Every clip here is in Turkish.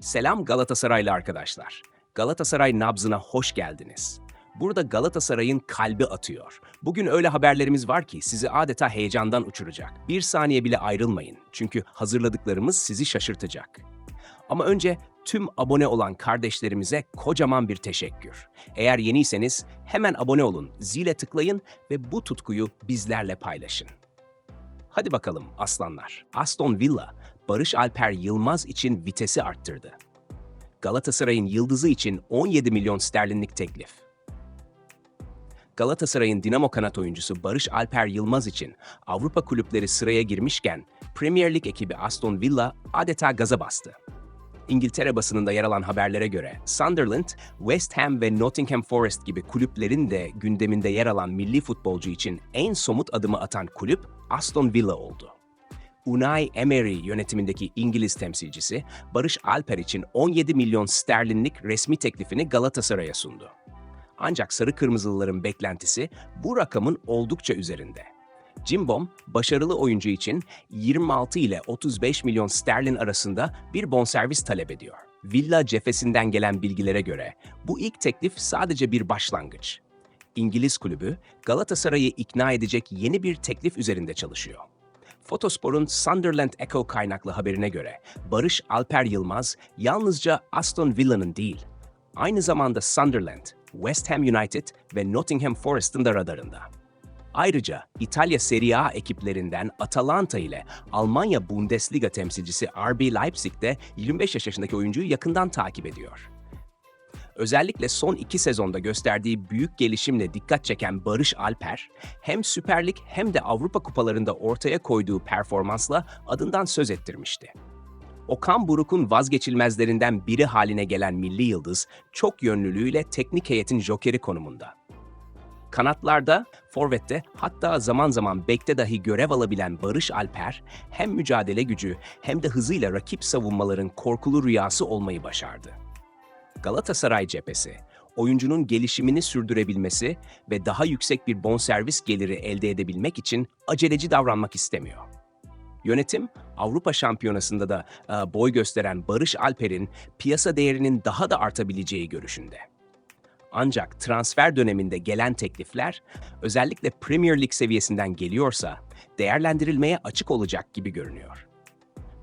Selam Galatasaraylı arkadaşlar. Galatasaray nabzına hoş geldiniz. Burada Galatasaray'ın kalbi atıyor. Bugün öyle haberlerimiz var ki sizi adeta heyecandan uçuracak. Bir saniye bile ayrılmayın. Çünkü hazırladıklarımız sizi şaşırtacak. Ama önce tüm abone olan kardeşlerimize kocaman bir teşekkür. Eğer yeniyseniz hemen abone olun, zile tıklayın ve bu tutkuyu bizlerle paylaşın. Hadi bakalım aslanlar. Aston Villa, Barış Alper Yılmaz için vitesi arttırdı. Galatasaray'ın yıldızı için 17 milyon sterlinlik teklif. Galatasaray'ın Dinamo kanat oyuncusu Barış Alper Yılmaz için Avrupa kulüpleri sıraya girmişken Premier Lig ekibi Aston Villa adeta gaza bastı. İngiltere basınında yer alan haberlere göre Sunderland, West Ham ve Nottingham Forest gibi kulüplerin de gündeminde yer alan milli futbolcu için en somut adımı atan kulüp Aston Villa oldu. Unai Emery yönetimindeki İngiliz temsilcisi Barış Alper için 17 milyon sterlinlik resmi teklifini Galatasaray'a sundu. Ancak sarı kırmızılıların beklentisi bu rakamın oldukça üzerinde. Cimbom, başarılı oyuncu için 26 ile 35 milyon sterlin arasında bir bonservis talep ediyor. Villa cephesinden gelen bilgilere göre bu ilk teklif sadece bir başlangıç. İngiliz kulübü Galatasaray'ı ikna edecek yeni bir teklif üzerinde çalışıyor. Fotospor'un Sunderland Echo kaynaklı haberine göre Barış Alper Yılmaz yalnızca Aston Villa'nın değil, aynı zamanda Sunderland, West Ham United ve Nottingham Forest'ın da radarında. Ayrıca İtalya Serie A ekiplerinden Atalanta ile Almanya Bundesliga temsilcisi RB Leipzig de 25 yaş yaşındaki oyuncuyu yakından takip ediyor. Özellikle son iki sezonda gösterdiği büyük gelişimle dikkat çeken Barış Alper, hem Süper Lig hem de Avrupa kupalarında ortaya koyduğu performansla adından söz ettirmişti. Okan Buruk'un vazgeçilmezlerinden biri haline gelen milli yıldız, çok yönlülüğüyle teknik heyetin jokeri konumunda. Kanatlarda, forvette hatta zaman zaman bekte dahi görev alabilen Barış Alper hem mücadele gücü hem de hızıyla rakip savunmaların korkulu rüyası olmayı başardı. Galatasaray cephesi, oyuncunun gelişimini sürdürebilmesi ve daha yüksek bir bonservis geliri elde edebilmek için aceleci davranmak istemiyor. Yönetim, Avrupa Şampiyonası'nda da e, boy gösteren Barış Alper'in piyasa değerinin daha da artabileceği görüşünde. Ancak transfer döneminde gelen teklifler özellikle Premier Lig seviyesinden geliyorsa değerlendirilmeye açık olacak gibi görünüyor.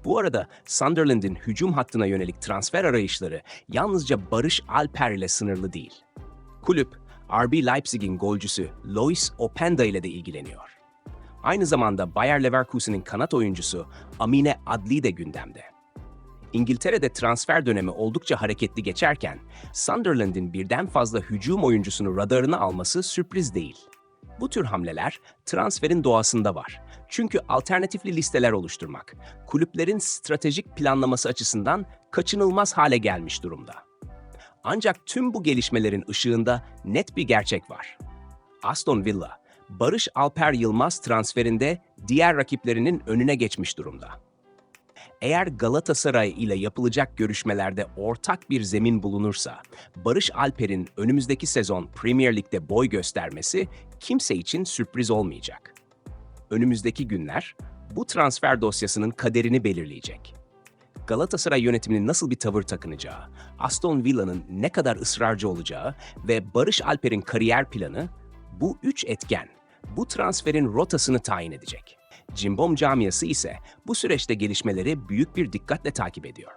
Bu arada Sunderland'in hücum hattına yönelik transfer arayışları yalnızca Barış Alper ile sınırlı değil. Kulüp, RB Leipzig'in golcüsü Lois Openda ile de ilgileniyor. Aynı zamanda Bayer Leverkusen'in kanat oyuncusu Amine Adli de gündemde. İngiltere'de transfer dönemi oldukça hareketli geçerken Sunderland'in birden fazla hücum oyuncusunu radarına alması sürpriz değil. Bu tür hamleler transferin doğasında var. Çünkü alternatifli listeler oluşturmak, kulüplerin stratejik planlaması açısından kaçınılmaz hale gelmiş durumda. Ancak tüm bu gelişmelerin ışığında net bir gerçek var. Aston Villa, Barış Alper Yılmaz transferinde diğer rakiplerinin önüne geçmiş durumda. Eğer Galatasaray ile yapılacak görüşmelerde ortak bir zemin bulunursa, Barış Alper'in önümüzdeki sezon Premier Lig'de boy göstermesi kimse için sürpriz olmayacak. Önümüzdeki günler bu transfer dosyasının kaderini belirleyecek. Galatasaray yönetiminin nasıl bir tavır takınacağı, Aston Villa'nın ne kadar ısrarcı olacağı ve Barış Alper'in kariyer planı bu üç etken bu transferin rotasını tayin edecek. Cimbom camiası ise bu süreçte gelişmeleri büyük bir dikkatle takip ediyor.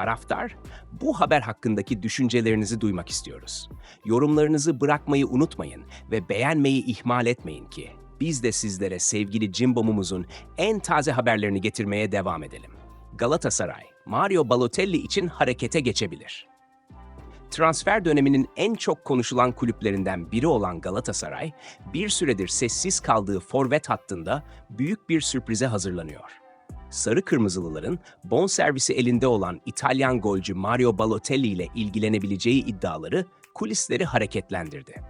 Taraftar, bu haber hakkındaki düşüncelerinizi duymak istiyoruz. Yorumlarınızı bırakmayı unutmayın ve beğenmeyi ihmal etmeyin ki biz de sizlere sevgili Cimbom'umuzun en taze haberlerini getirmeye devam edelim. Galatasaray, Mario Balotelli için harekete geçebilir. Transfer döneminin en çok konuşulan kulüplerinden biri olan Galatasaray, bir süredir sessiz kaldığı forvet hattında büyük bir sürprize hazırlanıyor. Sarı Kırmızılıların bonservisi elinde olan İtalyan golcü Mario Balotelli ile ilgilenebileceği iddiaları kulisleri hareketlendirdi.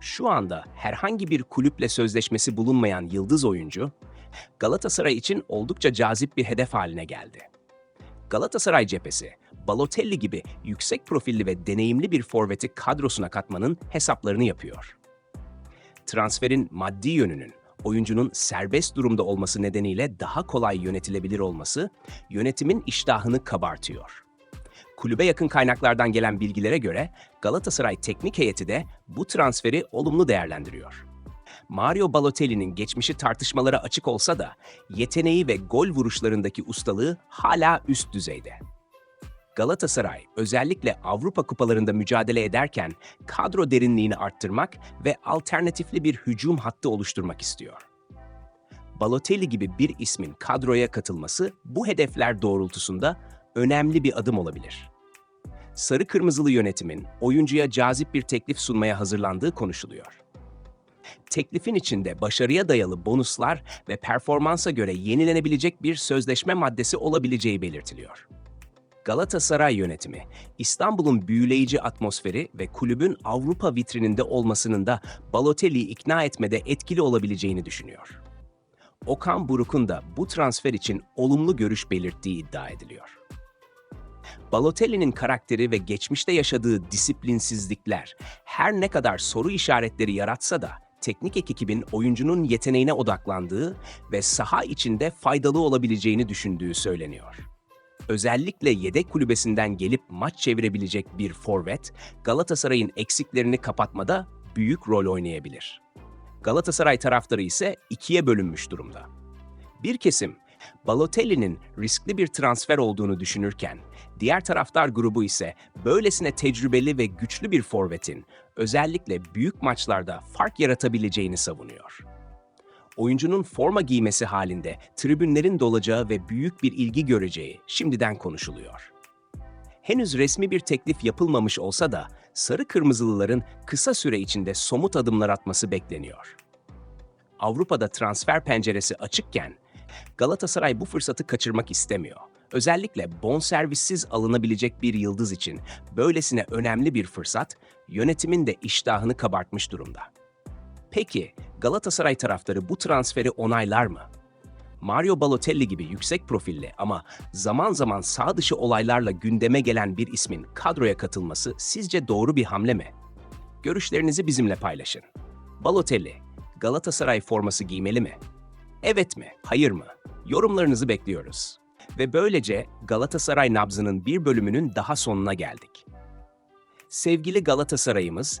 Şu anda herhangi bir kulüple sözleşmesi bulunmayan yıldız oyuncu, Galatasaray için oldukça cazip bir hedef haline geldi. Galatasaray cephesi, Balotelli gibi yüksek profilli ve deneyimli bir forveti kadrosuna katmanın hesaplarını yapıyor. Transferin maddi yönünün oyuncunun serbest durumda olması nedeniyle daha kolay yönetilebilir olması yönetimin iştahını kabartıyor. Kulübe yakın kaynaklardan gelen bilgilere göre Galatasaray teknik heyeti de bu transferi olumlu değerlendiriyor. Mario Balotelli'nin geçmişi tartışmalara açık olsa da yeteneği ve gol vuruşlarındaki ustalığı hala üst düzeyde. Galatasaray özellikle Avrupa kupalarında mücadele ederken kadro derinliğini arttırmak ve alternatifli bir hücum hattı oluşturmak istiyor. Balotelli gibi bir ismin kadroya katılması bu hedefler doğrultusunda önemli bir adım olabilir. Sarı Kırmızılı yönetimin oyuncuya cazip bir teklif sunmaya hazırlandığı konuşuluyor. Teklifin içinde başarıya dayalı bonuslar ve performansa göre yenilenebilecek bir sözleşme maddesi olabileceği belirtiliyor. Galatasaray yönetimi, İstanbul'un büyüleyici atmosferi ve kulübün Avrupa vitrininde olmasının da Balotelli'yi ikna etmede etkili olabileceğini düşünüyor. Okan Buruk'un da bu transfer için olumlu görüş belirttiği iddia ediliyor. Balotelli'nin karakteri ve geçmişte yaşadığı disiplinsizlikler her ne kadar soru işaretleri yaratsa da teknik ekibin oyuncunun yeteneğine odaklandığı ve saha içinde faydalı olabileceğini düşündüğü söyleniyor. Özellikle yedek kulübesinden gelip maç çevirebilecek bir forvet, Galatasaray'ın eksiklerini kapatmada büyük rol oynayabilir. Galatasaray taraftarı ise ikiye bölünmüş durumda. Bir kesim, Balotelli'nin riskli bir transfer olduğunu düşünürken, diğer taraftar grubu ise böylesine tecrübeli ve güçlü bir forvetin özellikle büyük maçlarda fark yaratabileceğini savunuyor. Oyuncunun forma giymesi halinde tribünlerin dolacağı ve büyük bir ilgi göreceği şimdiden konuşuluyor. Henüz resmi bir teklif yapılmamış olsa da sarı kırmızılıların kısa süre içinde somut adımlar atması bekleniyor. Avrupa'da transfer penceresi açıkken Galatasaray bu fırsatı kaçırmak istemiyor. Özellikle bonservissiz alınabilecek bir yıldız için böylesine önemli bir fırsat yönetimin de iştahını kabartmış durumda. Peki Galatasaray taraftarı bu transferi onaylar mı? Mario Balotelli gibi yüksek profilli ama zaman zaman sağ dışı olaylarla gündeme gelen bir ismin kadroya katılması sizce doğru bir hamle mi? Görüşlerinizi bizimle paylaşın. Balotelli, Galatasaray forması giymeli mi? Evet mi, hayır mı? Yorumlarınızı bekliyoruz. Ve böylece Galatasaray nabzının bir bölümünün daha sonuna geldik. Sevgili Galatasaray'ımız